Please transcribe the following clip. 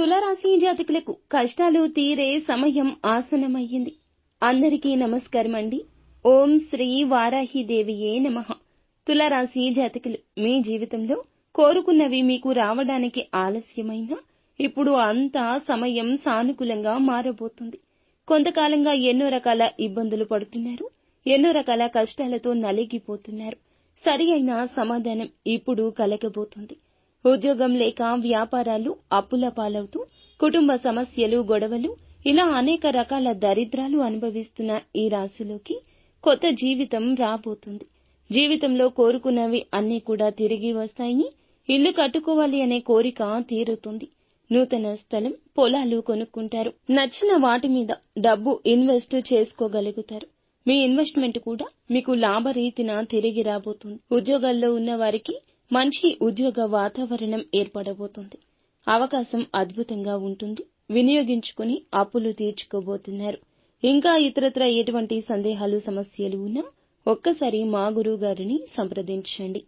తులారాశి జాతకులకు కష్టాలు తీరే సమయం ఆసనమయ్యింది అందరికీ నమస్కారం అండి ఓం శ్రీ వారాహిదేవియే నమ. తులారాశి జాతకులు మీ జీవితంలో కోరుకున్నవి మీకు రావడానికి ఆలస్యమైనా ఇప్పుడు అంతా సమయం సానుకూలంగా మారబోతుంది. కొంతకాలంగా ఎన్నో రకాల ఇబ్బందులు పడుతున్నారు. ఎన్నో రకాల కష్టాలతో నలిగిపోతున్నారు. సరి అయిన సమాధానం ఇప్పుడు కలగబోతుంది. ఉద్యోగం లేక వ్యాపారాలు అప్పుల పాలవుతూ కుటుంబ సమస్యలు గొడవలు ఇలా అనేక రకాల దరిద్రాలు అనుభవిస్తున్న ఈ రాశిలోకి కొత్త జీవితం రాబోతుంది. జీవితంలో కోరుకున్నవి అన్నీ కూడా తిరిగి వస్తాయి. ఇల్లు కట్టుకోవాలి అనే కోరిక తీరుతుంది. నూతన స్థలం పొలాలు కొనుక్కుంటారు. నచ్చిన వాటి మీద డబ్బు ఇన్వెస్ట్ చేసుకోగలుగుతారు. మీ ఇన్వెస్ట్మెంట్ కూడా మీకు లాభరీతిన తిరిగి రాబోతుంది. ఉద్యోగాల్లో ఉన్న వారికి మంచి ఉద్యోగ వాతావరణం ఏర్పడబోతోంది. అవకాశం అద్భుతంగా ఉంటుంది. వినియోగించుకుని అప్పులు తీర్చుకోబోతున్నారు. ఇంకా ఇతరత్ర ఎటువంటి సందేహాలు సమస్యలు ఉన్నా ఒక్కసారి మా గురువు గారిని సంప్రదించండి.